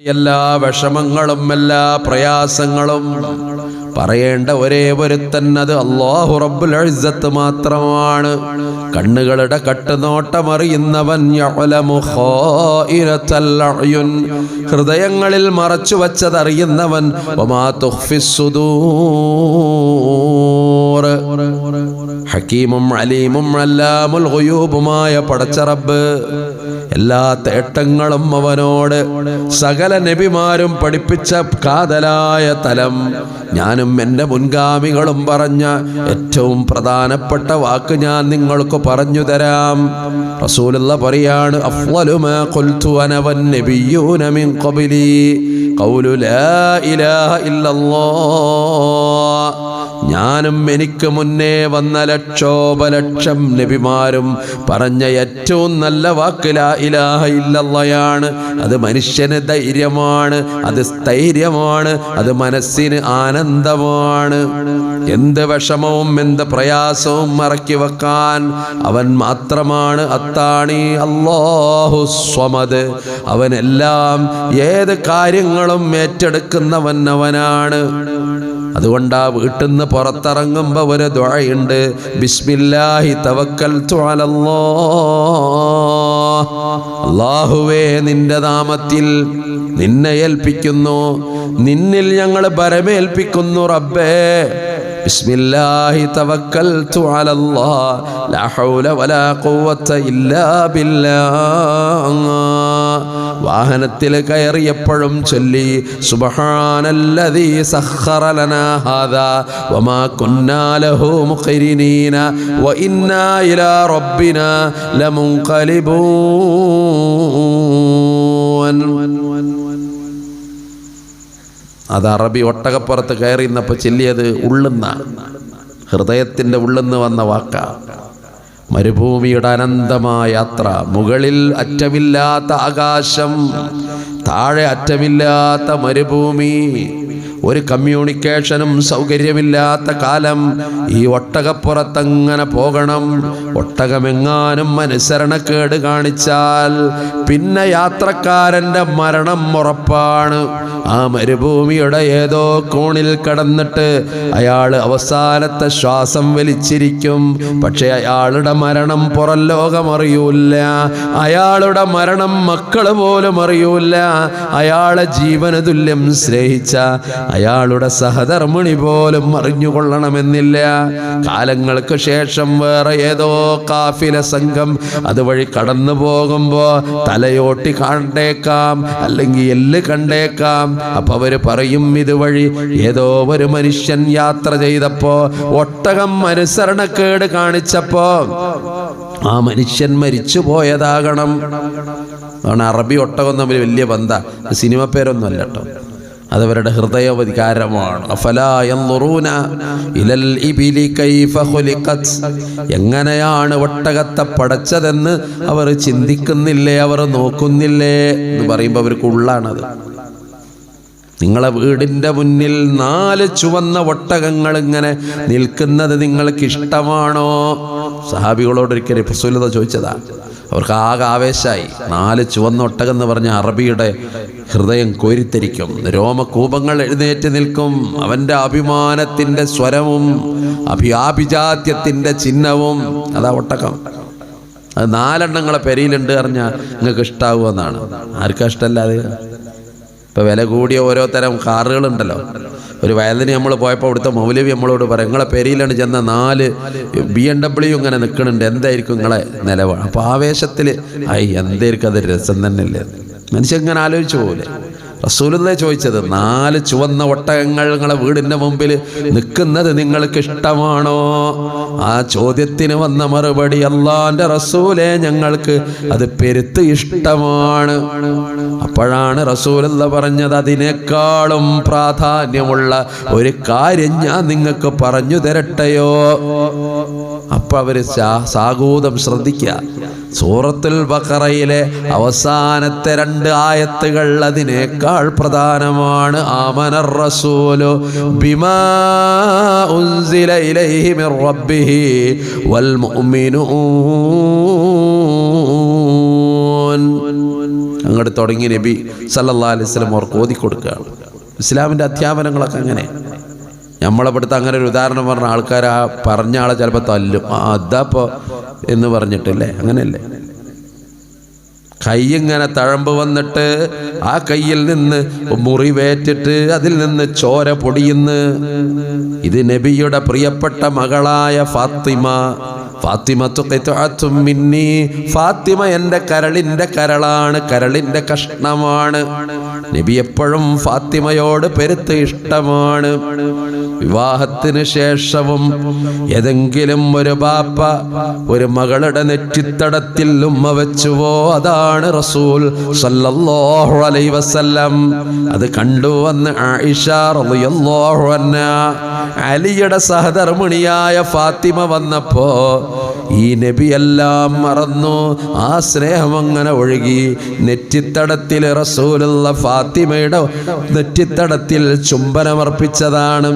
എല്ലാ വിഷമങ്ങളും എല്ലാ പ്രയാസങ്ങളും പറയേണ്ട ഒരേ ഒരുത്തൻ അത് അള്ളാഹു റബ്ബുൽ ഇസ്സത്ത് മാത്രമാണ് കണ്ണുകളുടെ കട്ടുനോട്ടമറിയുന്നവൻ. ഹൃദയങ്ങളിൽ മറച്ചു വച്ചതറിയുന്നവൻ ഹക്കീമും അലീമും അല്ലാമുൽ ഗുയൂബുമായ പടച്ച റബ്ബ് എല്ലാ തേട്ടങ്ങളും അവനോട് സകല നബിമാരും പഠിപ്പിച്ച കാതലായ തലം. ഞാനും എന്റെ മുൻഗാമികളും പറഞ്ഞ ഏറ്റവും പ്രധാനപ്പെട്ട വാക്ക് ഞാൻ നിങ്ങൾക്ക് പറഞ്ഞു തരാം. റസൂലുള്ള പറയാണ് അഫ്വലുമാ ഖുൽതു അന നബിയൂന മിൻ ഖബലി. ഖൗലു ലാ ഇലാഹ ഇല്ലല്ലാഹ് ഞാനും എനിക്ക് മുന്നേ വന്ന ലക്ഷോപലക്ഷം നബിമാരും പറഞ്ഞ ഏറ്റവും നല്ല വാക്കില ഇലാഹ ഇല്ലയാണ് അത് മനുഷ്യന് ധൈര്യമാണ് അത് സ്ഥൈര്യമാണ് അത് മനസ്സിന് ആനന്ദമാണ്. എന്ത് വിഷമവും എന്ത് പ്രയാസവും മറക്കി വെക്കാൻ അവൻ മാത്രമാണ് അത്താണി അല്ലാഹു സ്വമത് അവനെല്ലാം ഏത് കാര്യങ്ങളും ഏറ്റെടുക്കുന്നവൻ അവനാണ്. അതുകൊണ്ട് ആ വീട്ടിൽ നിന്ന് പുറത്തിറങ്ങുമ്പോൾ ഒരു ദുഴയുണ്ട് ബിസ്മില്ലാഹി തവക്കൽ അള്ളാഹുവേ നിന്റെ നാമത്തിൽ നിന്നെ ഏൽപ്പിക്കുന്നു. നിന്നിൽ ഞങ്ങൾ പരമേൽപ്പിക്കുന്നു റബ്ബേ. ബിസ്മില്ലാഹി തവക്കൽതു അലല്ലാഹ്. ലാ ഹൗല വലാ ഖുവത ഇല്ലാ ബില്ലാഹ് വാഹനത്തിൽ കയറിയപ്പോഴും ചൊല്ലി സുബ്ഹാനല്ലദീ സഖറ ഹാദാ വമാ കുന്നാ ലഹു മുഖരിനീന വഇന്നാ ഇലാ റബ്ബിനാ ലമുൻഖലിബൂൻ. അത് അറബി ഒട്ടകപ്പുറത്ത് കയറി നിന്നപ്പോൾ ചെല്ലിയത് ഉള്ളുന്ന ഹൃദയത്തിന്റെ ഉള്ളുന്ന് വന്ന വാക്ക. മരുഭൂമിയുടെ അനന്തമായ യാത്ര മുകളിൽ അറ്റമില്ലാത്ത ആകാശം. താഴെ അറ്റമില്ലാത്ത മരുഭൂമി ഒരു കമ്മ്യൂണിക്കേഷനും സൗകര്യമില്ലാത്ത കാലം ഈ ഒട്ടകപ്പുറത്തങ്ങനെ പോകണം. ഒട്ടകമെങ്ങാനും അനുസരണക്കേട് കാണിച്ചാൽ പിന്നെ യാത്രക്കാരന്റെ മരണം ഉറപ്പാണ്. ആ മരുഭൂമിയുടെ ഏതോ കോണിൽ കടന്നിട്ട് അയാൾ അവസാനത്തെ ശ്വാസം വലിച്ചിരിക്കും. പക്ഷെ അയാളുടെ മരണം പുറം ലോകം അറിയൂല അയാളുടെ മരണം മക്കൾ പോലും അറിയൂല അയാളെ ജീവന തുല്യം സ്നേഹിച്ച അയാളുടെ സഹധർമ്മിണി പോലും അറിഞ്ഞുകൊള്ളണമെന്നില്ല. കാലങ്ങൾക്ക് ശേഷം വേറെ ഏതോ കാഫില സംഘം അതുവഴി കടന്നു പോകുമ്പോ തലയോട്ടി കണ്ടേക്കാം അല്ലെങ്കിൽ എല്ല് കണ്ടേക്കാം. അപ്പൊ അവർ പറയും ഇതുവഴി ഏതോ ഒരു മനുഷ്യൻ യാത്ര ചെയ്തപ്പോ ഒട്ടകം അനുസരണക്കേട് കാണിച്ചപ്പോ ആ മനുഷ്യൻ മരിച്ചു പോയതാകണം അതാണ് അറബി ഒട്ടകം തമ്മിൽ വലിയ ബന്ധ. സിനിമ പേരൊന്നും അല്ല കേട്ടോ. അതവരുടെ ഖുലിഖത്. എങ്ങനെയാണ് ഒട്ടകത്തെ പടച്ചതെന്ന് അവർ ചിന്തിക്കുന്നില്ലേ അവർ നോക്കുന്നില്ലേ എന്ന് പറയുമ്പോൾ അവർക്ക് ഉള്ളാണത്. നിങ്ങളെ വീടിന്റെ മുന്നിൽ നാല് ചുവന്ന ഒട്ടകങ്ങൾ ഇങ്ങനെ നിൽക്കുന്നത് നിങ്ങൾക്ക് ഇഷ്ടമാണോ സഹാബികളോട് ഒരിക്കലും ഫസുലത ചോദിച്ചതാ അവർക്ക് ആകെ ആവേശമായി നാല് ചുവന്ന ഒട്ടകം എന്ന് പറഞ്ഞ അറബിയുടെ ഹൃദയം കോരിത്തരിക്കും. രോമകൂപങ്ങൾ എഴുന്നേറ്റ് നിൽക്കും. അവന്റെ അഭിമാനത്തിന്റെ സ്വരവും അഭിയാഭിജാത്യത്തിന്റെ ചിഹ്നവും. അതാ ഒട്ടകം. അത് നാലെണ്ണങ്ങളെ പെരയിലുണ്ട് അറിഞ്ഞാൽ നിങ്ങൾക്ക് ഇഷ്ടാവുമെന്നാണ്. ആർക്കാ ഇഷ്ടമല്ലാതെ? ഇപ്പം വില കൂടിയ ഓരോ തരം കാറുകളുണ്ടല്ലോ. ഒരു വയലിന് നമ്മൾ പോയപ്പോൾ അവിടുത്തെ മൗലവി നമ്മളോട് പറയും നിങ്ങളെ പെരിയിലാണ് ചെന്ന നാല് ബി എം ഡബ്ല്യു ഇങ്ങനെ നിൽക്കുന്നുണ്ട്. എന്തായിരിക്കും നിങ്ങളെ നിലവാണ് അപ്പോൾ ആവേശത്തിൽ ഐ എന്തായിരിക്കും? അത് രസം തന്നെയല്ലേ? മനുഷ്യൻ ഇങ്ങനെ ആലോചിച്ചു പോലെ. റസൂലല്ലേ ചോദിച്ചത് നാല് ചുവന്ന ഒട്ടകങ്ങൾ നിങ്ങളെ വീടിന്റെ മുമ്പിൽ നിൽക്കുന്നത് നിങ്ങൾക്ക് ഇഷ്ടമാണോ? ആ ചോദ്യത്തിന് വന്ന മറുപടി അള്ളാന്റെ റസൂലെ ഞങ്ങൾക്ക് അത് പെരുത്ത് ഇഷ്ടമാണ്. അപ്പോഴാണ് റസൂലല്ല പറഞ്ഞത് അതിനേക്കാളും പ്രാധാന്യമുള്ള ഒരു കാര്യം ഞാൻ നിങ്ങൾക്ക് പറഞ്ഞു തരട്ടെയോ? അപ്പൊ അവർ സാഗൂതം ശ്രദ്ധിക്കുക സൂറത്തുൽ ബക്കറയിലെ അവസാനത്തെ രണ്ട് ആയത്തുകൾ അതിനേക്കാൾ പ്രധാനമാണ്. ആമനർ റസൂലു ബിമാ ഉൻസില ഇലൈഹി മിർ റബ്ബിഹി വൽ മുഅ്മിനൂൻ. അങ്ങോട്ട് തുടങ്ങി നബി സല്ലാ അലൈഹി വസല്ലം അവർക്ക് ഓതി കൊടുക്കുകയാണ്. ഇസ്ലാമിന്റെ അധ്യാപനങ്ങളൊക്കെ അങ്ങനെ. നമ്മളെ അങ്ങനെ ഒരു ഉദാഹരണം പറഞ്ഞ ആൾക്കാർ ആ പറഞ്ഞ ആളെ ചിലപ്പോൾ തല്ലും. ആ അതാപ്പോ എന്ന് പറഞ്ഞിട്ടില്ലേ? അങ്ങനെയല്ലേ? കൈ ഇങ്ങനെ തഴമ്പ് വന്നിട്ട് ആ കയ്യിൽ നിന്ന് മുറിവേറ്റിട്ട് അതിൽ നിന്ന് ചോര പൊടിയുന്ന്. ഇത് നബിയുടെ പ്രിയപ്പെട്ട മകളായ ഫാത്തിമ. ഖിത്അത്തും മിന്നി. ഫാത്തിമ എന്റെ കരളിന്റെ കരളാണ് കരളിന്റെ കഷ്ണമാണ്. നബി എപ്പോഴും ഫാത്തിമയോട് പെരുത്ത് ഇഷ്ടമാണ്. വിവാഹത്തിന് ശേഷവും ഏതെങ്കിലും ഒരു ബാപ്പ ഒരു മകളുടെ നെറ്റിത്തടത്തിൽ ഉമ്മ വെച്ചുവോ? അതാണ് റസൂൽ സല്ലല്ലാഹു വസല്ലം. അത് കണ്ടുവന്ന് ആയിഷ റളിയല്ലാഹു അൻഹ. അലിയുടെ സഹധർമ്മിണിയായ ഫാത്തിമ വന്നപ്പോ ഈ നബി എല്ലാം മറന്നു. ആ സ്നേഹം അങ്ങനെ ഒഴുകി. നെറ്റിത്തടത്തിൽ റസൂലുള്ള ഫാത്തിമയുടെ നെറ്റിത്തടത്തിൽ ചുംബനമർപ്പിച്ചതാണ്.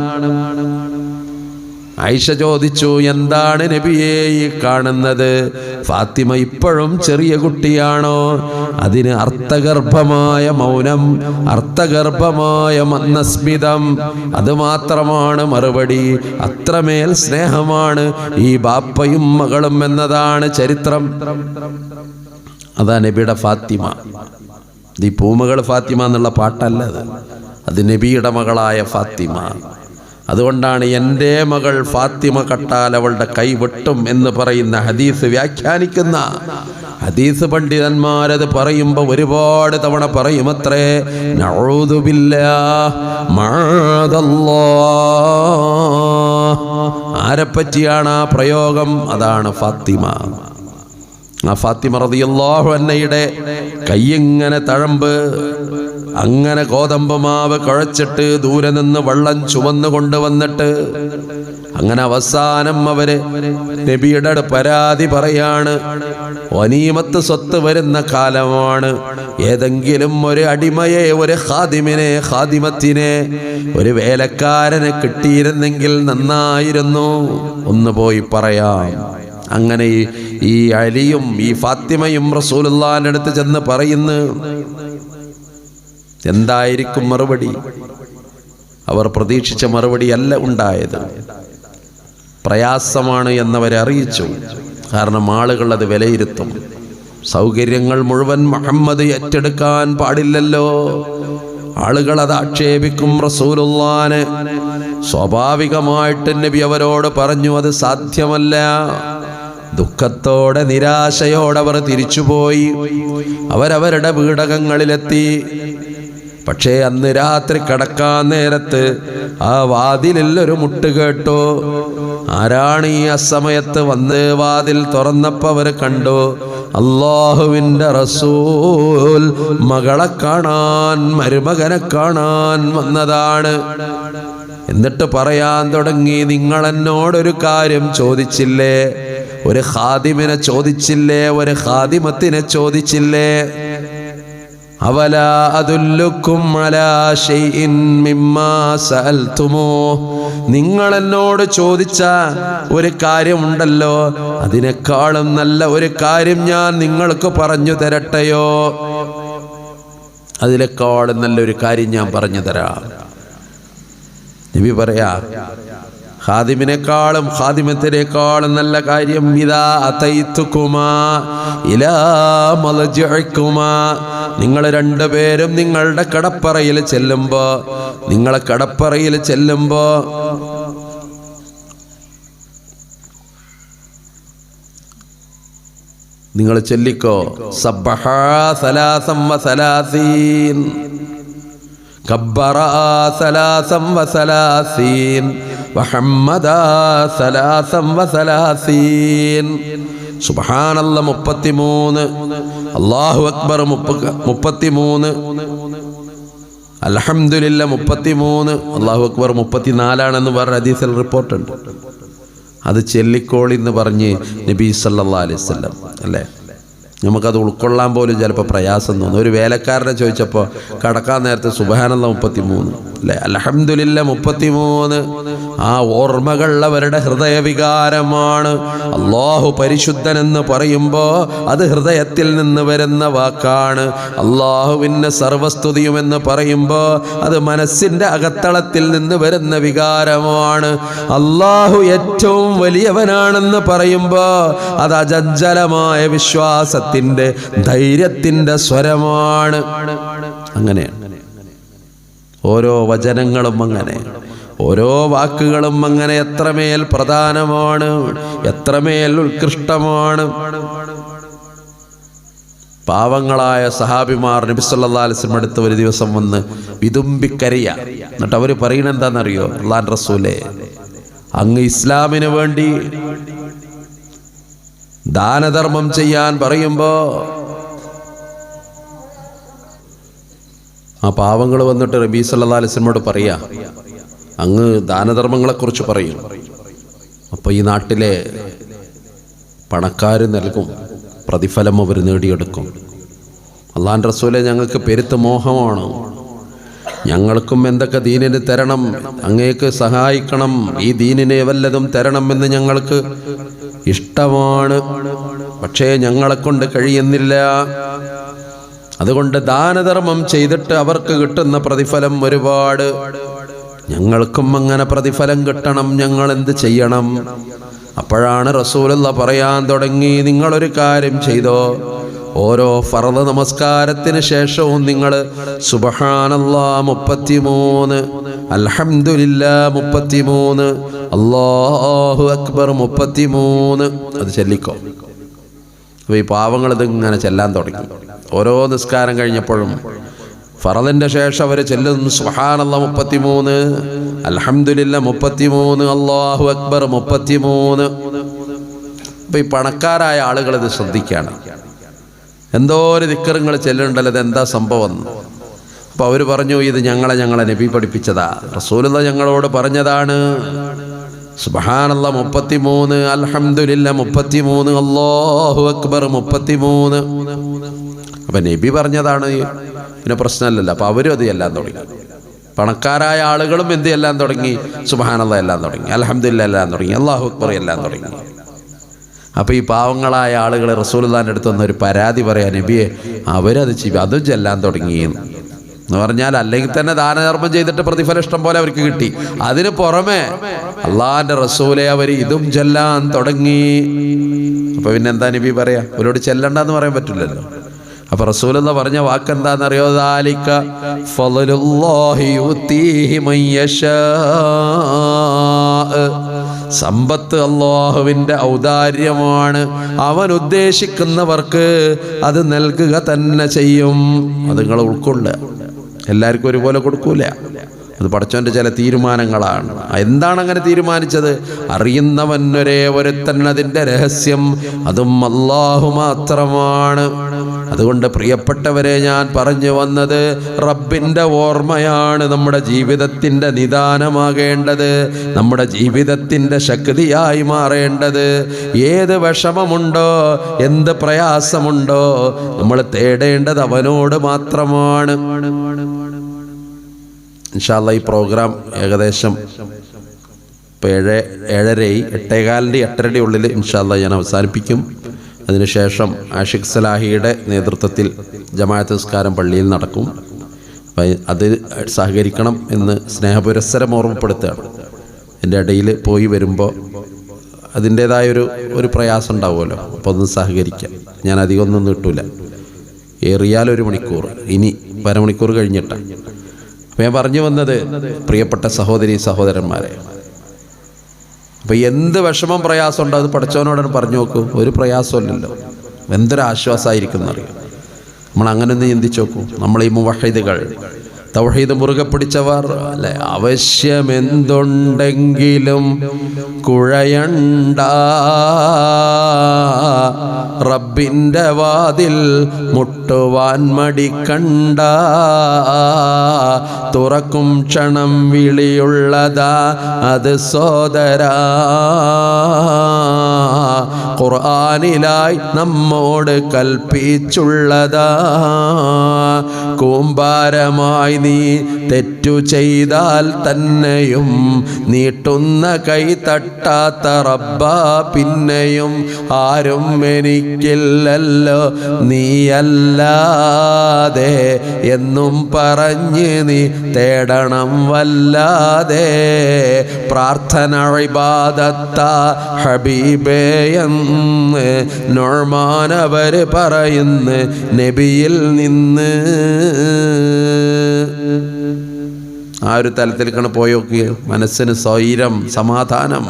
ഐഷ ചോദിച്ചു എന്താണ് നബിയെ ഈ കാണുന്നത്? ഫാത്തിമ ഇപ്പോഴും ചെറിയ കുട്ടിയാണോ? അതിന് അർത്ഥഗർഭമായ മൗനം അർത്ഥഗർഭമായ മന്ദസ്മിതം. അത് മാത്രമാണ് മറുപടി. അത്രമേൽ സ്നേഹമാണ് ഈ ബാപ്പയും മകളും എന്നതാണ് ചരിത്രം. അതാ നബിയുടെ ഫാത്തിമ. ഈ പൂമകൾ ഫാത്തിമ എന്നുള്ള പാട്ടല്ല അത്. അത് നബിയുടെ മകളായ ഫാത്തിമ. അതുകൊണ്ടാണ് എന്റെ മകൾ ഫാത്തിമ കട്ടാൽ അവളുടെ കൈ വെട്ടും എന്ന് പറയുന്ന ഹദീസ് വ്യാഖ്യാനിക്കുന്ന. ഹദീസ് പണ്ഡിതന്മാരത് പറയുമ്പോൾ ഒരുപാട് തവണ പറയുമത്രേ മഅദല്ലാഹ്. ആരെപ്പറ്റിയാണ് ആ പ്രയോഗം? അതാണ് ഫാത്തിമ. ആ ഫാത്തിമ റതിയല്ലാഹു അന്നയുടെ കയ്യിങ്ങനെ തഴമ്പ് അങ്ങനെ ഗോതമ്പ് മാവ് കുഴച്ചിട്ട് ദൂരെ നിന്ന് വെള്ളം ചുമന്നു കൊണ്ടുവന്നിട്ട് അങ്ങനെ അവസാനം അവർ നബിയുടെ പരാതി പറയാണ് ഒനീമത്ത് സ്വത്ത് വരുന്ന കാലമാണ്. ഏതെങ്കിലും ഒരു അടിമയെ ഒരു ഖാദിമിനെ ഖാദിമത്തിനെ ഒരു വേലക്കാരനെ കിട്ടിയിരുന്നെങ്കിൽ നന്നായിരുന്നു. ഒന്ന് പോയി പറയാം. അങ്ങനെ ഈ- അലിയും ഈ ഫാത്തിമയും റസൂലുള്ളാന്റെ അടുത്ത് ചെന്ന് പറയുന്നു എന്തായിരിക്കും മറുപടി? അവർ പ്രതീക്ഷിച്ച മറുപടി അല്ല ഉണ്ടായത്. പ്രയാസമാണ് എന്നവരെ അറിയിച്ചു. കാരണം ആളുകൾ അത് വിലയിരുത്തും. സൗകര്യങ്ങൾ മുഴുവൻ മുഹമ്മദ് ഏറ്റെടുക്കാൻ പാടില്ലല്ലോ. ആളുകൾ അത് ആക്ഷേപിക്കും റസൂലുള്ളാന് സ്വാഭാവികമായിട്ട് നബി അവരോട് പറഞ്ഞു അത് സാധ്യമല്ല. ദുഃഖത്തോടെ നിരാശയോടെ അവർ തിരിച്ചുപോയി. അവരവരുടെ വീടകങ്ങളിലെത്തി പക്ഷേ അന്ന് രാത്രി കടക്കാൻ നേരത്ത് ആ വാതിലിൽ ഒരു മുട്ട് കേട്ടു. ആരാണ് ഈ അസമയത്ത് വന്ന് വാതിൽ തുറന്നപ്പോൾ അവർ കണ്ടു അള്ളാഹുവിന്റെ റസൂൽ മകളെ കാണാൻ മരുമകനെ കാണാൻ വന്നതാണ്. എന്നിട്ട് പറയാൻ തുടങ്ങി നിങ്ങൾ എന്നോടൊരു കാര്യം ചോദിച്ചില്ലേ? ഒരു ഹാദിമിനെ ചോദിച്ചില്ലേ? ഒരു ഹാദിമത്തിനെ ചോദിച്ചില്ലേ? അവല അതുല്ലുക്കും നിങ്ങൾ എന്നോട് ചോദിച്ച ഒരു കാര്യമുണ്ടല്ലോ? അതിനേക്കാളും നല്ല ഒരു കാര്യം ഞാൻ നിങ്ങൾക്ക് പറഞ്ഞു തരട്ടെയോ? അതിനേക്കാളും നല്ലൊരു കാര്യം ഞാൻ പറഞ്ഞു തരാം. നബി പറയാ ഖാദിമിനേക്കാളും ഖാദിമത്തിനേക്കാളും നല്ല കാര്യം ഇതാ അതൈത്തുക്കുമാ ഇലാ മലജിഅക്കുമാ. നിങ്ങൾ രണ്ടുപേരും നിങ്ങളുടെ കടപ്പറയിൽ ചെല്ലുമ്പോൾ നിങ്ങളെ കടപ്പറയിൽ ചെല്ലുമ്പോ നിങ്ങൾ ചൊല്ലിക്കോ സബ്ബഹാ സലാസം വസലാസീൻ സുബഹാനല്ല മുപ്പത്തിമൂന്ന്. അള്ളാഹു അക്ബർ മുപ്പത്തിമൂന്ന്. അലഹമുല്ല മുപ്പത്തിമൂന്ന്. അള്ളാഹു അക്ബർ മുപ്പത്തിനാലാണെന്ന് പറഞ്ഞ ഹദീസിൽ റിപ്പോർട്ടുണ്ട്. അത് ചെല്ലിക്കോളിന്ന് പറഞ്ഞ് നബീസ് സല്ലാ അല്ലേ? നമുക്കത് ഉൾക്കൊള്ളാൻ പോലും ചിലപ്പോൾ പ്രയാസം തോന്നും. ഒരു വേലക്കാരനെ ചോദിച്ചപ്പോൾ കടക്കാൻ നേരത്തെ സുബഹാനന്ദ മുപ്പത്തി മൂന്ന് അല്ലെ? അലഹമില്ല മുപ്പത്തിമൂന്ന്. ആ ഓർമ്മകൾ അവരുടെ ഹൃദയവികാരമാണ്. അള്ളാഹു പരിശുദ്ധൻ എന്ന് പറയുമ്പോൾ അത് ഹൃദയത്തിൽ നിന്ന് വരുന്ന വാക്കാണ്. അള്ളാഹുവിന്റെ സർവസ്തുതിയും എന്ന് പറയുമ്പോൾ അത് മനസ്സിന്റെ അകത്തളത്തിൽ നിന്ന് വരുന്ന വികാരമാണ്. അള്ളാഹു ഏറ്റവും വലിയവനാണെന്ന് പറയുമ്പോൾ അത് അജഞ്ചലമായ വിശ്വാസത്തിന്റെ ധൈര്യത്തിന്റെ സ്വരമാണ്. അങ്ങനെയാണ് ഓരോ വചനങ്ങളും അങ്ങനെ. ഓരോ വാക്കുകളും അങ്ങനെ എത്രമേൽ പ്രധാനമാണ് എത്രമേൽ ഉത്കൃഷ്ടമാണ്. പാവങ്ങളായ സഹാബിമാർ നബിസ്വല്ലാസ്ലം അടുത്ത് ഒരു ദിവസം വന്ന് വിതുമ്പിക്കരയ. എന്നിട്ട് അവർ പറയണെന്താണെന്നറിയോ അള്ളാൻ റസൂലെ അങ്ങ് ഇസ്ലാമിന് വേണ്ടി ദാനധർമ്മം ചെയ്യാൻ പറയുമ്പോ ആ പാവങ്ങൾ വന്നിട്ട് റബീ സല്ലാ അലിസ്ലമോട് പറയാ അങ്ങ് ദാനധർമ്മങ്ങളെക്കുറിച്ച് പറയും. അപ്പോൾ ഈ നാട്ടിലെ പണക്കാർ നൽകും പ്രതിഫലം അവർ നേടിയെടുക്കും. അള്ളാൻ റസൂലെ ഞങ്ങൾക്ക് പെരുത്ത മോഹമാണ്. ഞങ്ങൾക്കും എന്തൊക്കെ ദീനിന് തരണം അങ്ങേക്ക് സഹായിക്കണം ഈ ദീനിനെ വല്ലതും തരണം എന്ന് ഞങ്ങൾക്ക് ഇഷ്ടമാണ്. പക്ഷേ ഞങ്ങളെ കൊണ്ട് കഴിയുന്നില്ല. അതുകൊണ്ട് ദാനധർമ്മം ചെയ്തിട്ട് അവർക്ക് കിട്ടുന്ന പ്രതിഫലം ഒരുപാട്. ഞങ്ങൾക്കും അങ്ങനെ പ്രതിഫലം കിട്ടണം. ഞങ്ങൾ എന്ത് ചെയ്യണം? അപ്പോഴാണ് റസൂലുള്ള പറയാൻ തുടങ്ങി നിങ്ങളൊരു കാര്യം ചെയ്തോ? ഓരോ ഫറദ് നമസ്കാരത്തിന് ശേഷവും നിങ്ങൾ സുബഹാനല്ലാ മുപ്പത്തിമൂന്ന് അൽഹംദുലില്ല മുപ്പത്തിമൂന്ന് അല്ലാഹു അക്ബർ മുപ്പത്തിമൂന്ന്. അത് ചെല്ലിക്കോ. അപ്പോൾ ഈ പാവങ്ങൾ ഇതിങ്ങനെ ചെല്ലാൻ തുടങ്ങി. ഓരോ നിസ്കാരം കഴിഞ്ഞപ്പോഴും ഫറദിന്റെ ശേഷം അവർ ചെല്ലുന്നു. സുഹാനല്ല മുപ്പത്തിമൂന്ന്. മുപ്പത്തി മുപ്പത്തിമൂന്ന്. അള്ളാഹു അക്ബർ മുപ്പത്തിമൂന്ന്. അപ്പോൾ ഈ പണക്കാരായ ആളുകൾ ഇത് ശ്രദ്ധിക്കുകയാണ് എന്തോ ഒരു ദിക്കറുകൾ ചെല്ലുണ്ടല്ലോ ഇത് എന്താ സംഭവം അപ്പോൾ അവർ പറഞ്ഞു ഇത് ഞങ്ങളെ ഞങ്ങളെ നബി പഠിപ്പിച്ചതാ. റസൂലുള്ള ഞങ്ങളോട് പറഞ്ഞതാണ്. സുബഹാനല്ല മുപ്പത്തിമൂന്ന്. മുപ്പത്തി മുപ്പത്തിമൂന്ന്. അള്ളാഹു അക്ബർ മുപ്പത്തിമൂന്ന്. അപ്പം നബി പറഞ്ഞതാണ് പിന്നെ പ്രശ്നമല്ലല്ലോ. അപ്പം അവരും അത് എല്ലാം തുടങ്ങി. പണക്കാരായ ആളുകളും എന്ത് എല്ലാം തുടങ്ങി? സുബഹാനല്ല എല്ലാം തുടങ്ങി. അലഹമില്ല എല്ലാം തുടങ്ങി. അള്ളാഹു അക്ബർ എല്ലാം തുടങ്ങി. അപ്പോൾ ഈ പാവങ്ങളായ ആളുകൾ റസൂൽദാന്റെ അടുത്ത് വന്ന് ഒരു പരാതി പറയാൻ നബിയെ അവരത് ചെയ്യും. അതും ചെല്ലാൻ തുടങ്ങി എന്ന് പറഞ്ഞാൽ അല്ലെങ്കിൽ തന്നെ ദാനധർമ്മം ചെയ്തിട്ട് പ്രതിഫലം ഇഷ്ടം പോലെ അവർക്ക് കിട്ടി. അതിന് പുറമെ അള്ളാഹാന്റെ റസൂലെ അവർ ഇതും ചെല്ലാൻ തുടങ്ങി. അപ്പൊ പിന്നെ എന്താ നബി പറയാ? അവരോട് ചെല്ലണ്ടെന്ന് പറയാൻ പറ്റില്ലല്ലോ. അപ്പൊ റസൂൽ എന്ന് പറഞ്ഞ വാക്ക് എന്താണെന്നറിയോ ദാലിക ഫളലുല്ലാഹി യുതീഹി മൻ യശാ. സമ്പത്ത് അള്ളാഹുവിന്റെ ഔദാര്യമാണ്. അവൻ ഉദ്ദേശിക്കുന്നവർക്ക് അത് നൽകുക തന്നെ ചെയ്യും. അത് നിങ്ങൾ ഉൾക്കൊള്ളുക. എല്ലാവർക്കും ഒരുപോലെ കൊടുക്കൂല. അത് പടച്ചോന്റെ ചില തീരുമാനങ്ങളാണ്. എന്താണ് അങ്ങനെ തീരുമാനിച്ചത്? അറിയുന്നവൻ ഒരേ ഒരുത്തൻ അതിന്റെ രഹസ്യം. അതും അള്ളാഹു മാത്രമാണ്. അതുകൊണ്ട് പ്രിയപ്പെട്ടവരെ ഞാൻ പറഞ്ഞു വന്നത് റബ്ബിന്റെ ഓർമ്മയാണ് നമ്മുടെ ജീവിതത്തിന്റെ നിദാനമാകേണ്ടത്. നമ്മുടെ ജീവിതത്തിന്റെ ശക്തിയായി മാറേണ്ടത്. ഏത് വിഷമമുണ്ടോ എന്ത് പ്രയാസമുണ്ടോ നമ്മൾ തേടേണ്ടത് അവനോട് മാത്രമാണ്. ഇൻഷാല്ല ഈ പ്രോഗ്രാം ഏകദേശം ഇപ്പോൾ ഏഴ് ഏഴരയായി. എട്ടേകാലിന്റെ എട്ടരയുടെ ഉള്ളിൽ ഇൻഷാല്ല ഞാൻ അവസാനിപ്പിക്കും. അതിനുശേഷം ആഷിഖ് സലാഹിയുടെ നേതൃത്വത്തിൽ ജമാഅത്ത് നിസ്കാരം പള്ളിയിൽ നടക്കും. അത് സഹകരിക്കണം എന്ന് സ്നേഹപുരസ്സരം ഓർമ്മപ്പെടുത്തുകയാണ്. എന്റെ ഇടയിൽ പോയി വരുമ്പോൾ അതിന്റേതായൊരു ഒരു പ്രയാസം ഉണ്ടാവുമല്ലോ. അപ്പോൾ ഒന്ന് സഹകരിക്കാം. ഞാൻ അധികം ഒന്നും ഏറിയാൽ ഒരു മണിക്കൂർ. ഇനി അരമണിക്കൂർ കഴിഞ്ഞിട്ടാണ്. ഞാൻ പറഞ്ഞു വന്നത് പ്രിയപ്പെട്ട സഹോദരി സഹോദരന്മാരെ അപ്പം എന്ത് വിഷമം പ്രയാസം ഉണ്ടോ? അത് പഠിച്ചവനോടാണ് പറഞ്ഞു നോക്കൂ. ഒരു പ്രയാസമല്ലല്ലോ എന്തൊരു ആശ്വാസമായിരിക്കും എന്നറിയാം. നമ്മൾ അങ്ങനെ ഒന്ന് ചിന്തിച്ചു നോക്കൂ. നമ്മൾ ഈ മുവഹീദുകൾ തൗഹീദ് മുറുകെ പിടിച്ചവർ അല്ലെ? ആവശ്യമെന്തുണ്ടെങ്കിലും കുഴയണ്ട. റബ്ബിന്റെ വാതിൽ മുട്ടുവാൻ മടിക്കണ്ട. തുറക്കും ക്ഷണം വിളിയുള്ളതാ അത് സോദരാ. ഖുർആനിലായി നമ്മോട് കൽപ്പിച്ചുള്ളതാ. കൂമ്പാരമായി നീ തെറ്റു ചെയ്താൽ തന്നെയും നീട്ടുന്ന കൈ തട്ടാത്ത റബ്ബ പിന്നെയും ആരും എനിക്കില്ലല്ലോ നീയല്ലാതെ എന്നും പറഞ്ഞ് നീ തേടണം വല്ലാതെ. പ്രാർത്ഥന ഇബാദത്ത ഹബീബേയെന്ന് നൊഴ്മാനവർ പറയുന്ന നബിയിൽ നിന്ന്. ആ ഒരു തലത്തിലേക്കാണ് പോയോക്ക് മനസ്സിന് സ്വൈരം സമാധാനം.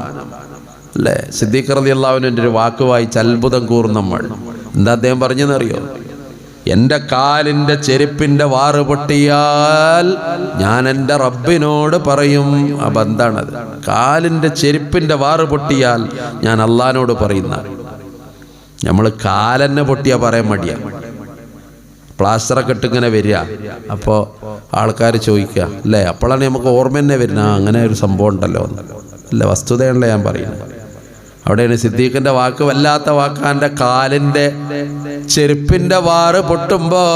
അല്ലേ? സിദ്ദീഖ് റതി എന്റെ ഒരു വാക്ക് വായിച്ച് അത്ഭുതം കൂറും നമ്മൾ. എന്താ അദ്ദേഹം പറഞ്ഞെന്നറിയോ എന്റെ കാലിന്റെ ചെരുപ്പിന്റെ വാറ് പൊട്ടിയാൽ ഞാൻ എന്റെ റബ്ബിനോട് പറയും. അപ്പം എന്താണത് കാലിന്റെ ചെരുപ്പിന്റെ വാറ് പൊട്ടിയാൽ ഞാൻ അള്ളഹാനോട് പറയുന്ന നമ്മൾ കാലെന്നെ പൊട്ടിയാൽ പറയാൻ മടിയാ പ്ലാസ്റ്ററൊക്കെ ഇട്ട് ഇങ്ങനെ വരിക. അപ്പോൾ ആൾക്കാർ ചോദിക്കുക അല്ലേ അപ്പോഴാണ് നമുക്ക് ഓർമ്മ തന്നെ വരുന്നത്. അങ്ങനെ ഒരു സംഭവം ഉണ്ടല്ലോ. അല്ല വസ്തുതയാണല്ലോ ഞാൻ പറയുന്നത്. അവിടെയാണ് സിദ്ദീഖിന്റെ വാക്ക് വല്ലാത്ത വാക്കാന്റെ കാലിന്റെ ചെരുപ്പിന്റെ വാറ് പൊട്ടുമ്പോൾ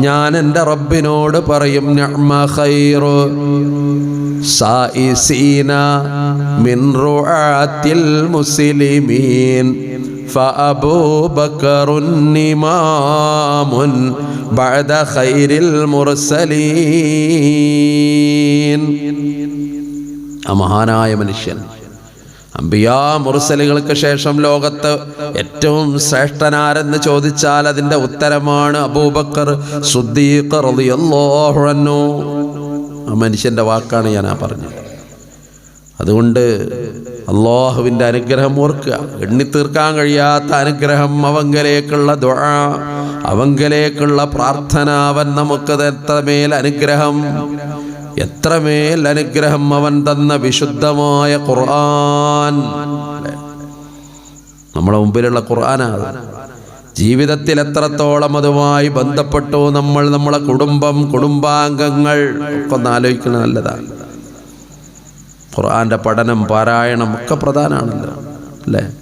ഞാൻ എന്റെ റബ്ബിനോട് പറയും "നിഅ്മ ഖൈറു സായിസീന മിൻ റുആത്തിൽ മുസ്ലിമീൻ. فأبو بكر إمام بعد خير المرسلين ആ മഹാനായ മനുഷ്യൻ അമ്പിയാ മുർസലുകൾക്ക് ശേഷം ലോകത്ത് ഏറ്റവും ശ്രേഷ്ഠനാരെന്ന് ചോദിച്ചാൽ അതിൻ്റെ ഉത്തരമാണ് അബൂബക്കർ സുദ്ദീഖ് റളിയല്ലാഹു അൻഹു ആ മനുഷ്യൻ്റെ വാക്കാണ് ഞാൻ ആ പറഞ്ഞത് അതുകൊണ്ട് അള്ളാഹുവിന്റെ അനുഗ്രഹം ഓർക്കുക. എണ്ണിത്തീർക്കാൻ കഴിയാത്ത അനുഗ്രഹം അവങ്കലേക്കുള്ള ദുആ അവങ്കലേക്കുള്ള പ്രാർത്ഥന അവൻ നമുക്ക് എത്രമേൽ അനുഗ്രഹം? എത്രമേൽ അനുഗ്രഹം അവൻ തന്ന വിശുദ്ധമായ ഖുർആൻ? നമ്മളെ മുമ്പിലുള്ള ഖുർആനാണ് ജീവിതത്തിൽ എത്രത്തോളം അതുമായി ബന്ധപ്പെട്ടു നമ്മൾ നമ്മളെ കുടുംബം കുടുംബാംഗങ്ങൾ ഒക്കെ ഒന്ന് ആലോചിക്കുന്നത് നല്ലതാണ്. ഖുർആന്റെ പഠനം പാരായണം ഒക്കെ പ്രധാനമാണല്ലോ അല്ലേ?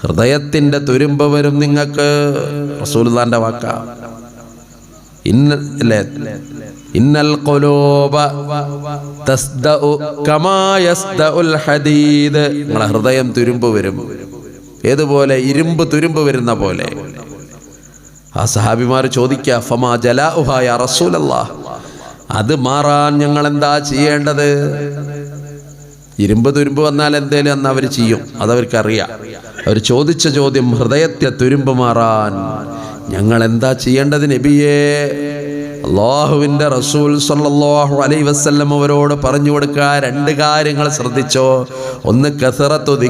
ഹൃദയത്തിന്റെ തുരുമ്പ് വരും നിങ്ങൾക്ക് റസൂൽദാന്റെ വാക്ക. ഇന്ന അല്ലേ? ഇന്നൽ യസ്ദഉൽ ഹദീദ്. നിങ്ങളെ ഹൃദയം തുരുമ്പ് വരും. ഏതുപോലെ? ഇരുമ്പ് തുരുമ്പ് വരുന്ന പോലെ. ആ സഹാബിമാർ ചോദിക്കുക ഫമാ ജലാഉഹായ റസൂലല്ലാ അത് മാറാൻ ഞങ്ങൾ എന്താ ചെയ്യേണ്ടത്? ഇരുമ്പ് തുരുമ്പ് വന്നാൽ എന്തേലും അന്ന് അവർ ചെയ്യും. അതവർക്ക് അറിയാം അവർ ചോദിച്ച ചോദ്യം ഹൃദയത്തെ തുരുമ്പ് മാറാൻ. ഞങ്ങൾ എന്താ ചെയ്യേണ്ടത് നബിയേ? അള്ളാഹുവിന്റെ റസൂൽ സല്ലാഹു അലൈ വസ്ല്ലം അവരോട് പറഞ്ഞു കൊടുക്കുക. രണ്ട് കാര്യങ്ങൾ ശ്രദ്ധിച്ചോ. ഒന്ന് കസറത്തു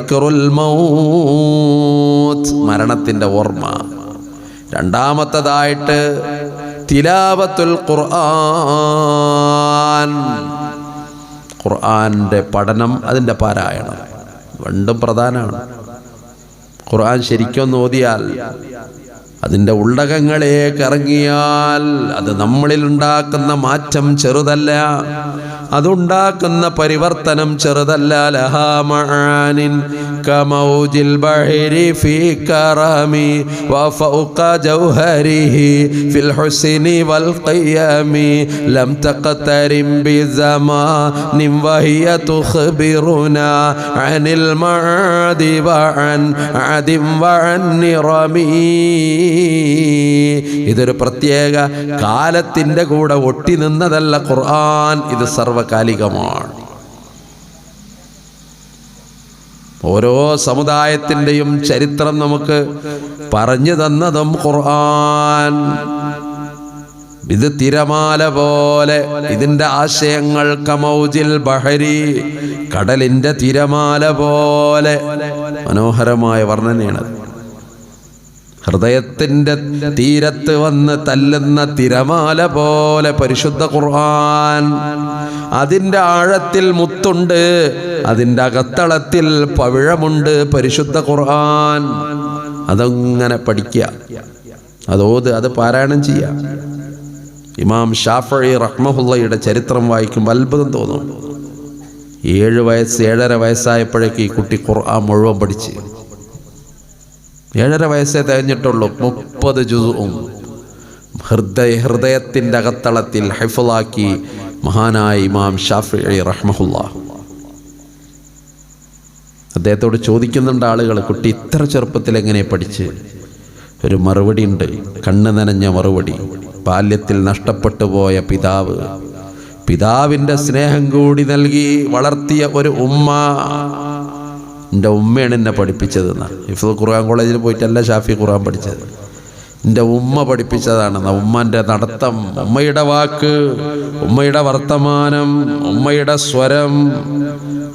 മൗത്ത് മരണത്തിന്റെ ഓർമ്മ. രണ്ടാമത്തതായിട്ട് തിലാവത്തുൽ ഖുർആൻ. ഖുർആന്റെ പഠനം അതിന്റെ പാരായണം. രണ്ടും പ്രധാനമാണ്. ഖുർആൻ ശരിക്കൊന്ന് ഓതിയാൽ അതിന്റെ ഉള്ളകങ്ങളിലേക്ക് ഇറങ്ങിയാൽ അത് നമ്മളിൽ ഉണ്ടാക്കുന്ന മാറ്റം ചെറുതല്ല. അതുണ്ടാക്കുന്ന പരിവർത്തനം ചെറുതല്ല. കമൗജിൽ ബഹരി ഫീ ജൗഹരിഹി ഫിൽ വൽ ലം അനിൽ മആദി വഅൻ ഇതൊരു പ്രത്യേക കാലത്തിന്റെ കൂടെ ഒട്ടി നിന്നതല്ല ഖുർആൻ. ഇത് സർവകാലികമാണ്. ഓരോ സമുദായത്തിന്റെയും ചരിത്രം നമുക്ക് പറഞ്ഞു തന്നതും ഖുർആൻ. ഇത് തിരമാല പോലെ ഇതിന്റെ ആശയങ്ങൾ കമൗജിൽ ബഹരി കടലിന്റെ തിരമാല പോലെ മനോഹരമായ വർണനയാണ് ഹൃദയത്തിന്റെ തീരത്ത് വന്ന് തല്ലുന്ന തിരമാല പോലെ പരിശുദ്ധ ഖുർആൻ. അതിന്റെ ആഴത്തിൽ മുത്തുണ്ട് അതിന്റെ അകത്തളത്തിൽ പവിഴമുണ്ട് പരിശുദ്ധ ഖുർആൻ. അതങ്ങനെ പഠിക്കുക. അതോത് അത് പാരായണം ചെയ്യുക. ഇമാം ഷാഫി റഹ്മഹുല്ലയുടെ ചരിത്രം വായിക്കുമ്പോൾ അത്ഭുതം തോന്നുന്നു ഏഴ് വയസ്സ് ഏഴര വയസ്സായപ്പോഴേക്ക് ഈ കുട്ടി ഖുർആൻ മുഴുവൻ പഠിച്ച്. ഏഴര വയസ്സേ തികഞ്ഞിട്ടുള്ളൂ. മുപ്പത് ജുസും ഹൃദയ ഹൃദയത്തിന്റെ അകത്തളത്തിൽ ഹൈഫുലാക്കി മഹാനായ ഇമാം ഷാഫി റഹ്മഹുല്ല. അദ്ദേഹത്തോട് ചോദിക്കുന്നുണ്ട് ആളുകൾ കുട്ടി ഇത്ര ചെറുപ്പത്തിൽ എങ്ങനെ പഠിച്ച്? ഒരു മറുപടി ഉണ്ട്. കണ്ണ് നനഞ്ഞ മറുപടി. ബാല്യത്തിൽ നഷ്ടപ്പെട്ടു പോയ പിതാവ്. പിതാവിന്റെ സ്നേഹം കൂടി നൽകി വളർത്തിയ ഒരു ഉമ്മ. എന്റെ ഉമ്മയാണ് എന്നെ പഠിപ്പിച്ചതെന്ന്. ഇഫ് ഖുർആൻ കോളേജിൽ പോയിട്ടല്ല ഷാഫി ഖുർആൻ പഠിച്ചത്. എന്റെ ഉമ്മ പഠിപ്പിച്ചതാണെന്ന്. ഉമ്മന്റെ നടത്തം ഉമ്മയുടെ വാക്ക് ഉമ്മയുടെ വർത്തമാനം ഉമ്മയുടെ സ്വരം.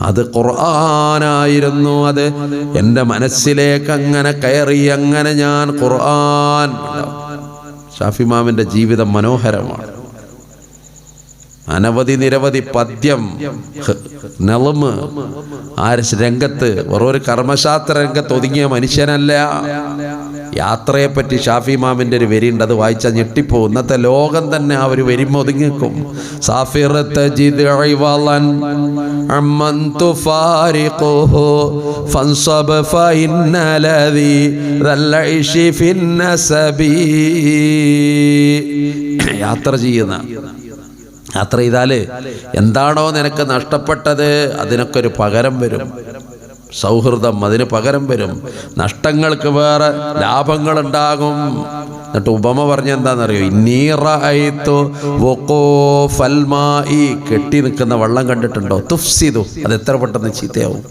അത് ഖുർആനായിരുന്നു അത്. എന്റെ മനസ്സിലേക്ക് അങ്ങനെ കയറി അങ്ങനെ ഞാൻ ഖുർആൻ. ഷാഫി മാമിന്റെ ജീവിതം മനോഹരമാണ്. അനവധി നിരവധി പദ്യം നെളമ് ആ രംഗത്ത് വെറൊരു കർമ്മശാസ്ത്ര രംഗത്ത് ഒതുങ്ങിയ മനുഷ്യനല്ല. യാത്രയെപ്പറ്റി ഷാഫി മാമിന്റെ ഒരു വരിയുണ്ട് അത് വായിച്ചാൽ ഞെട്ടിപ്പോ ഇന്നത്തെ ലോകം തന്നെ ആ ഒരു വരിമ ഒതുങ്ങിക്കും. യാത്ര ചെയ്യുന്ന യാത്ര ചെയ്താൽ എന്താണോ നിനക്ക് നഷ്ടപ്പെട്ടത് അതിനൊക്കെ ഒരു പകരം വരും. സൗഹൃദം അതിന് പകരം വരും. നഷ്ടങ്ങൾക്ക് വേറെ ലാഭങ്ങളുണ്ടാകും. എന്നിട്ട് ഉപമ പറഞ്ഞ എന്താണെന്നറിയോ കെട്ടി നിൽക്കുന്ന വെള്ളം കണ്ടിട്ടുണ്ടോ? തുഫ്സിതു അത് എത്ര പെട്ടെന്ന് ചീത്തയാവും.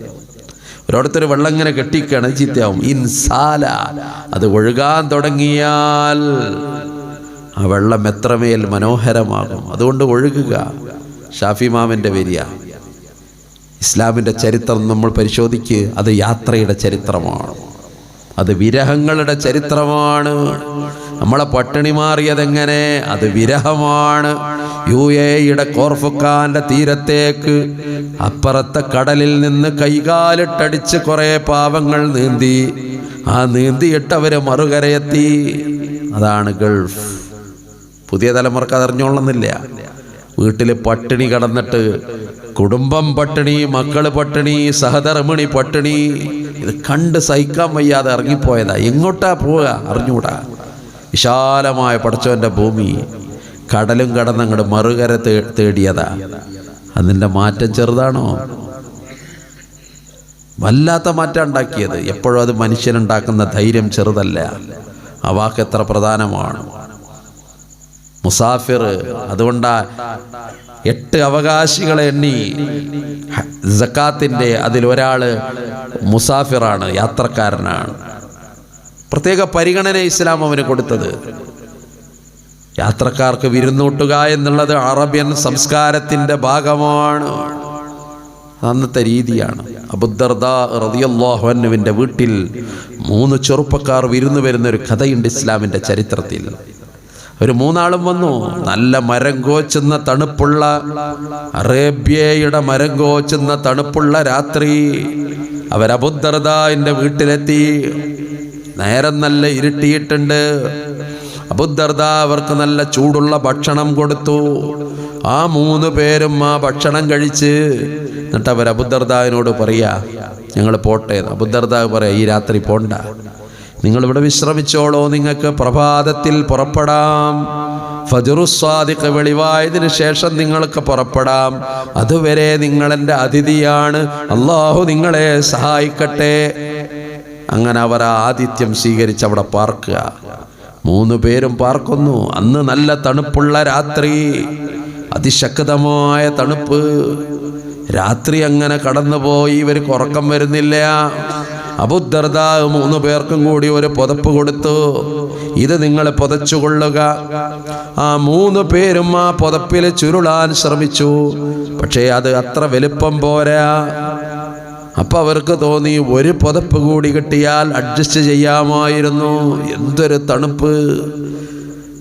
ഒരിടത്തൊരു വെള്ളം ഇങ്ങനെ കെട്ടിക്കാണ് ചീത്തയാവും. ഇൻസാല. അത് ഒഴുകാൻ തുടങ്ങിയാൽ ആ വെള്ളം എത്രമേൽ മനോഹരമാകും. അതുകൊണ്ട് ഒഴുകുക. ഷാഫിമാമിന്റെ വരിയ ഇസ്ലാമിന്റെ ചരിത്രം നമ്മൾ പരിശോധിക്ക്. അത് യാത്രയുടെ ചരിത്രമാണ്. അത് വിരഹങ്ങളുടെ ചരിത്രമാണ്. നമ്മളെ പട്ടിണി മാറിയതെങ്ങനെ? അത് വിരഹമാണ്. യു എയുടെ കോർഫുക്കാന്റെ തീരത്തേക്ക് അപ്പുറത്തെ കടലിൽ നിന്ന് കൈകാലിട്ടടിച്ച് കുറേ പാവങ്ങൾ നീന്തി. ആ നീന്തിയിട്ടവര് മറുകരയെത്തി. അതാണ് ഗൾഫ്. പുതിയ തലമുറയ്ക്ക് അതറിഞ്ഞോളന്നില്ല വീട്ടിൽ പട്ടിണി കടന്നിട്ട് കുടുംബം പട്ടിണി മക്കൾ പട്ടിണി സഹധർമ്മിണി പട്ടിണി ഇത് കണ്ട് സഹിക്കാൻ വയ്യാതെ ഇറങ്ങിപ്പോയതാ. എങ്ങോട്ടാ പോവുക? അറിഞ്ഞൂടാ വിശാലമായ പടച്ചവന്റെ ഭൂമി കടലും കടന്നങ്ങട് മറുകര തേ തേടിയതാ. അതിന്റെ മാറ്റം ചെറുതാണോ? വല്ലാത്ത മാറ്റം ഉണ്ടാക്കിയത്. എപ്പോഴും അത് മനുഷ്യനുണ്ടാക്കുന്ന ധൈര്യം ചെറുതല്ല. ആ വാക്ക് എത്ര പ്രധാനമാണ്. മുസാഫിർ അതുകൊണ്ടാ എട്ട് അവകാശികളെ എണ്ണി ജക്കാത്തിന്റെ അതിലൊരാൾ മുസാഫിറാണ് യാത്രക്കാരനാണ്. പ്രത്യേക പരിഗണന ഇസ്ലാം അവന് കൊടുത്തത്. യാത്രക്കാർക്ക് വിരുന്നൂട്ടുക എന്നുള്ളത് അറബ്യൻ സംസ്കാരത്തിന്റെ ഭാഗമാണ്. അന്നത്തെ രീതിയാണ്. അബുദർദ വീട്ടിൽ മൂന്ന് ചെറുപ്പക്കാർ വിരുന്നു വരുന്ന ഒരു കഥയുണ്ട് ഇസ്ലാമിന്റെ ചരിത്രത്തിൽ. ഒരു മൂന്നാളും വന്നു. നല്ല മരം കോച്ചുന്ന തണുപ്പുള്ള അറേബ്യയുടെ മരം കോച്ചുന്ന തണുപ്പുള്ള രാത്രി അവരബുദ്ധർദാന്റെ വീട്ടിലെത്തി. നേരം നല്ല ഇരുട്ടിയിട്ടുണ്ട്. അബുദ്ധർദ അവർക്ക് നല്ല ചൂടുള്ള ഭക്ഷണം കൊടുത്തു. ആ മൂന്ന് പേരും ആ ഭക്ഷണം കഴിച്ച് എന്നിട്ട് അവർ അബുദ്ധർദാവിനോട് പറയാ ഞങ്ങൾ പോട്ടെ അബുദ്ധർദാവ് പറയാ ഈ രാത്രി പോണ്ട. നിങ്ങൾ ഇവിടെ വിശ്രമിച്ചോളോ. നിങ്ങൾക്ക് പ്രഭാതത്തിൽ പുറപ്പെടാം. ഫജുറുസ്വാദിക്ക് വെളിവായതിന് ശേഷം നിങ്ങൾക്ക് പുറപ്പെടാം. അതുവരെ നിങ്ങളെന്റെ അതിഥിയാണ്. അള്ളാഹു നിങ്ങളെ സഹായിക്കട്ടെ. അങ്ങനെ അവർ ആതിഥ്യം സ്വീകരിച്ച് അവിടെ പാർക്കുക. മൂന്ന് പേരും പാർക്കുന്നു. അന്ന് നല്ല തണുപ്പുള്ള രാത്രി. അതിശക്തമായ തണുപ്പ്. രാത്രി അങ്ങനെ കടന്നുപോയി. ഇവർക്ക് ഉറക്കം വരുന്നില്ല. അബുദ്ധർദ മൂന്ന് പേർക്കും കൂടി ഒരു പുതപ്പ് കൊടുത്തു. ഇത് നിങ്ങൾ പുതച്ചുകൊള്ളുക ആ മൂന്ന് പേരും ആ പുതപ്പിൽ ചുരുളാൻ ശ്രമിച്ചു. പക്ഷേ അത് അത്ര വലുപ്പം പോരാ. അപ്പൊ അവർക്ക് തോന്നി ഒരു പുതപ്പ് കൂടി കിട്ടിയാൽ അഡ്ജസ്റ്റ് ചെയ്യാമായിരുന്നു. എന്തൊരു തണുപ്പ്.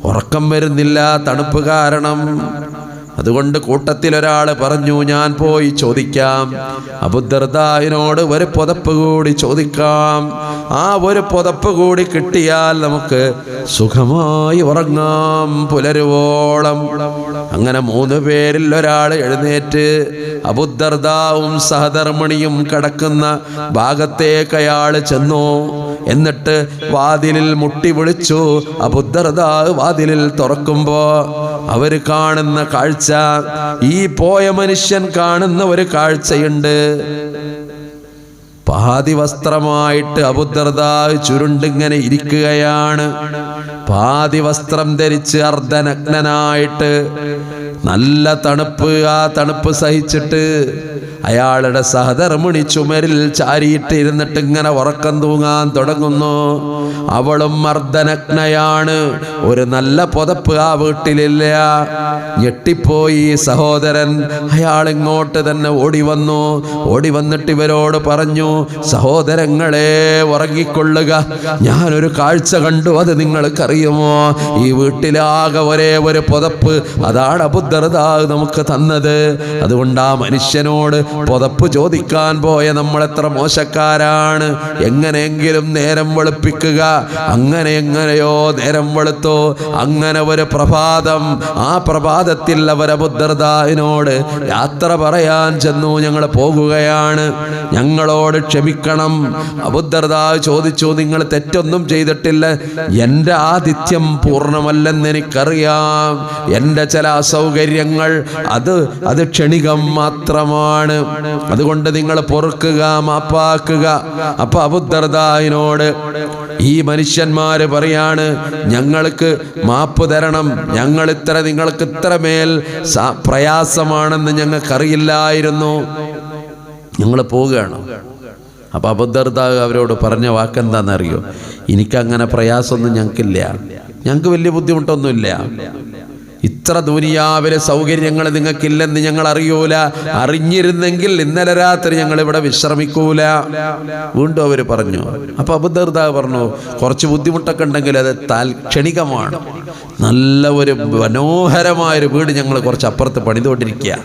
ഉറക്കം വരുന്നില്ല തണുപ്പ് കാരണം. അതുകൊണ്ട് കൂട്ടത്തിൽ ഒരാൾ പറഞ്ഞു ഞാൻ പോയി ചോദിക്കാം. അബുദർദായിനോട് ഒരു പുതപ്പ് കൂടി ചോദിക്കാം. ആ ഒരു പുതപ്പ് കൂടി കിട്ടിയാൽ നമുക്ക് സുഖമായി ഉറങ്ങാം പുലരുവോളം. അങ്ങനെ മൂന്ന് പേരിൽ ഒരാൾ എഴുന്നേറ്റ് അബുദ്ധർദാവും സഹധർമ്മിണിയും കിടക്കുന്ന ഭാഗത്തേക്ക് അയാൾ ചെന്നു. എന്നിട്ട് വാതിലിൽ മുട്ടി വിളിച്ചു അബുദ്ധർദാ വാതിലിൽ തുറക്കുമ്പോ അവർ കാണുന്ന കാഴ്ച ഈ പോയ മനുഷ്യൻ കാണുന്ന ഒരു കാഴ്ചയുണ്ട്. പാതി വസ്ത്രമായിട്ട് അബുദ്രതാ ചുരുണ്ടിങ്ങനെ ഇരിക്കുകയാണ്. പാതി വസ്ത്രം ധരിച്ച് അർദ്ധനഗ്നനായിട്ട് നല്ല തണുപ്പ് ആ തണുപ്പ് സഹിച്ചിട്ട് അയാളുടെ സഹധർമ്മിണി ചുമരിൽ ചാരിയിട്ട് ഇരുന്നിട്ട് ഇങ്ങനെ ഉറക്കം തൂങ്ങാൻ തുടങ്ങുന്നു. അവളും മർദ്ദനഗ്നയാണ് ഒരു നല്ല പുതപ്പ് ആ വീട്ടിലില്ല. ഞെട്ടിപ്പോയി സഹോദരൻ. അയാൾ ഇങ്ങോട്ട് തന്നെ ഓടി വന്നു. ഓടി വന്നിട്ട് ഇവരോട് പറഞ്ഞു സഹോദരങ്ങളെ ഉറങ്ങിക്കൊള്ളുക. ഞാനൊരു കാഴ്ച കണ്ടു. അത് നിങ്ങൾക്കറിയുമോ? ഈ വീട്ടിലാകെ ഒരേ ഒരു പുതപ്പ്. അതാണ് അബുദ്ധർദാ നമുക്ക് തന്നത്. അതുകൊണ്ട് ആ മനുഷ്യനോട് പുതപ്പ് ചോദിക്കാൻ പോയ നമ്മൾ എത്ര മോശക്കാരാണ്. എങ്ങനെയെങ്കിലും നേരം വെളുപ്പിക്കുക. അങ്ങനെ എങ്ങനെയോ നേരം വെളുത്തോ. അങ്ങനെ ഒരു പ്രഭാതം. ആ പ്രഭാതത്തിൽ അവരെ അബുദ്ധർദാവിനോട് യാത്ര പറയാൻ ചെന്നു. ഞങ്ങൾ പോകുകയാണ്. ഞങ്ങളോട് ക്ഷമിക്കണം. അബുദ്ധർദാവ് ചോദിച്ചു നിങ്ങൾ തെറ്റൊന്നും ചെയ്തിട്ടില്ല. എന്റെ ആതിഥ്യം പൂർണമല്ലെന്ന് എനിക്കറിയാം. എന്റെ ചില അസൗകര്യങ്ങൾ അത് അത് ക്ഷണികം മാത്രമാണ്. അതുകൊണ്ട് നിങ്ങൾ പൊറുക്കുക മാപ്പാക്കുക. അപ്പൊ അബുദ്ധർദായിനോട് ഈ മനുഷ്യന്മാര് പറയാണ് ഞങ്ങൾക്ക് മാപ്പ് തരണം. ഞങ്ങൾ ഇത്ര നിങ്ങൾക്ക് ഇത്രമേൽ മേൽ പ്രയാസമാണെന്ന് ഞങ്ങൾക്കറിയില്ലായിരുന്നു. ഞങ്ങൾ പോവുകയാണ്. അപ്പൊ അബദ്ധർദാവ് അവരോട് പറഞ്ഞ വാക്കെന്താണെന്നറിയോ? എനിക്കങ്ങനെ പ്രയാസമൊന്നും ഞങ്ങൾക്കില്ല. ഞങ്ങൾക്ക് വലിയ ബുദ്ധിമുട്ടൊന്നുമില്ല. ഇത്ര ദുനിയാവിലെ സൗകര്യങ്ങൾ നിങ്ങൾക്കില്ലെന്ന് ഞങ്ങൾ അറിയൂല അറിഞ്ഞിരുന്നെങ്കിൽ ഇന്നലെ രാത്രി ഞങ്ങൾ ഇവിടെ വിശ്രമിക്കൂല. വീണ്ടും അവർ പറഞ്ഞു അപ്പൊ അബുദർദ പറഞ്ഞു കുറച്ച് ബുദ്ധിമുട്ടൊക്കെ ഉണ്ടെങ്കിൽ അത് താൽക്ഷണികമാണ് നല്ല ഒരു മനോഹരമായ ഒരു വീട് ഞങ്ങൾ കുറച്ച് അപ്പുറത്ത് പണിതുകൊണ്ടിരിക്കുക.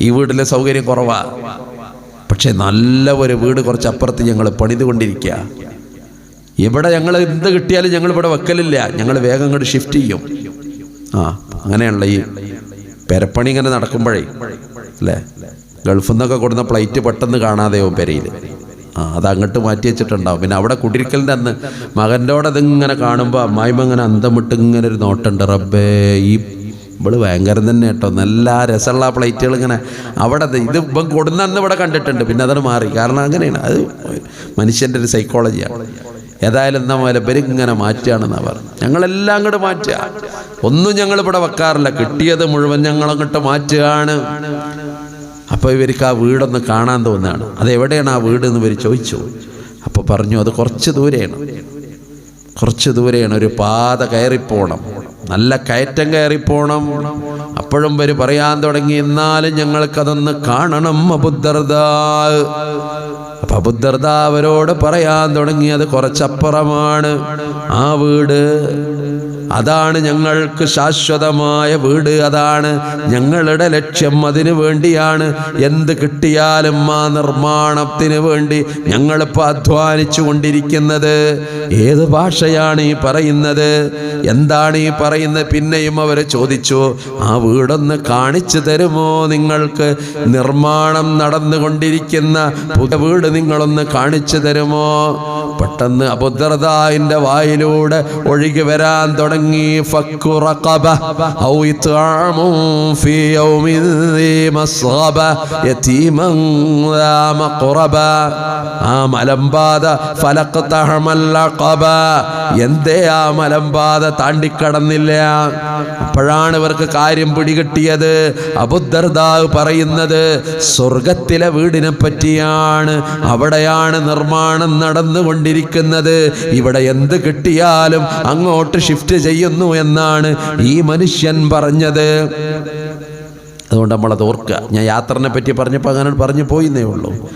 ഈ വീട്ടിലെ സൗകര്യം കുറവാ. പക്ഷെ നല്ല ഒരു വീട് കുറച്ച് അപ്പുറത്ത് ഞങ്ങൾ പണിതുകൊണ്ടിരിക്കുക. ഇവിടെ ഞങ്ങൾ എന്ത് കിട്ടിയാലും ഞങ്ങൾ ഇവിടെ വെക്കലില്ല. ഞങ്ങൾ വേഗം അങ്ങോട്ട് ഷിഫ്റ്റ് ചെയ്യും. ആ അങ്ങനെയാണല്ലോ ഈ പെരപ്പണി ഇങ്ങനെ നടക്കുമ്പോഴേ അല്ലേ? ഗൾഫിൽ നിന്നൊക്കെ കൊടുന്ന പ്ലേറ്റ് പെട്ടെന്ന് കാണാതെയാവും പെരയിൽ ആ അത് അങ്ങോട്ട് മാറ്റി വെച്ചിട്ടുണ്ടാവും. പിന്നെ അവിടെ കുടിരിക്കലിന്റെ അന്ന് മകന്റോടെ അതിങ്ങനെ കാണുമ്പോൾ അമ്മായിമ്മ ഇങ്ങനെ അന്തം വിട്ട് ഇങ്ങനെ ഒരു നോട്ടുണ്ട്. റബ്ബേ ഈ ഇവൾ ഭയങ്കരം തന്നെ കേട്ടോ. നല്ല രസമുള്ള പ്ലേറ്റുകൾ ഇങ്ങനെ അവിടെ ഇത് ഇപ്പം കൊടുന്നന്ന് ഇവിടെ കണ്ടിട്ടുണ്ട്. പിന്നെ അതാണ് മാറി. കാരണം അങ്ങനെയാണ്. അത് മനുഷ്യന്റെ ഒരു സൈക്കോളജിയാണ് ഏതായാലും എന്നാ പോലെ മാറ്റുകയാണെന്ന് പറഞ്ഞു ഞങ്ങളെല്ലാം അങ്ങോട്ട് മാറ്റുക. ഒന്നും ഞങ്ങൾ ഇവിടെ വെക്കാറില്ല. കിട്ടിയത് മുഴുവൻ ഞങ്ങൾ അങ്ങോട്ട് മാറ്റുകയാണ്. അപ്പോൾ ഇവർക്ക് ആ വീടൊന്ന് കാണാൻ തോന്നുകയാണ്. അത് എവിടെയാണ് ആ വീട് എന്ന് ഇവർ ചോദിച്ചു. അപ്പോൾ പറഞ്ഞു അത് കുറച്ച് ദൂരെയാണ്. കുറച്ച് ദൂരെയാണ്. ഒരു പാത കയറിപ്പോണം. നല്ല കയറ്റം കയറിപ്പോണം. അപ്പോഴും ഇവർ പറയാൻ തുടങ്ങി എന്നാലും ഞങ്ങൾക്കതൊന്ന് കാണണം അബുദ്ധർദാ അപ്പൊ അബുദ്ധർദ അവരോട് പറയാൻ തുടങ്ങി അത് കുറച്ചപ്പുറമാണ്. ആ വീട് അതാണ് ഞങ്ങൾക്ക് ശാശ്വതമായ വീട് അതാണ് ഞങ്ങളുടെ ലക്ഷ്യം. അതിനു വേണ്ടിയാണ് എന്ത് കിട്ടിയാലും ആ നിർമ്മാണത്തിന് വേണ്ടി ഞങ്ങളിപ്പോൾ അധ്വാനിച്ചു കൊണ്ടിരിക്കുന്നത്. ഏത് ഭാഷയാണ് ഈ പറയുന്നത്? എന്താണ് ഈ പറയുന്നത്? പിന്നെയും അവർ ചോദിച്ചു ആ വീടൊന്ന് കാണിച്ചു തരുമോ നിങ്ങൾക്ക്? നിർമ്മാണം നടന്നുകൊണ്ടിരിക്കുന്ന പുതിയ വീട് നിങ്ങളൊന്ന് കാണിച്ചു തരുമോ? പെട്ടെന്ന് അബുദർദായിന്റെ വായിലൂടെ ഒഴുകി വരാൻ തുടങ്ങി. ആ മലമ്പാത ഫലക്ക് എന്തേ ആ മലമ്പാത താണ്ടിക്കടന്നില്ല? അപ്പോഴാണ് ഇവർക്ക് കാര്യം പിടികിട്ടിയത്. അബുദർദാവ് പറയുന്നത് സ്വർഗത്തിലെ വീടിനെ പറ്റിയാണ് അവിടെയാണ് നിർമ്മാണം നടന്നുകൊണ്ടിരിക്കുന്നത്. ഇവിടെ എന്ത് കിട്ടിയാലും അങ്ങോട്ട് ഷിഫ്റ്റ് ചെയ്യുന്നു എന്നാണ് ഈ മനുഷ്യൻ പറഞ്ഞത്. അതുകൊണ്ട് നമ്മളത് ഓർക്കുക. ഞാൻ യാത്രനെ പറ്റി പറഞ്ഞപ്പോൾ അങ്ങനെ പറഞ്ഞു പോയിന്നേ ഉള്ളൂ.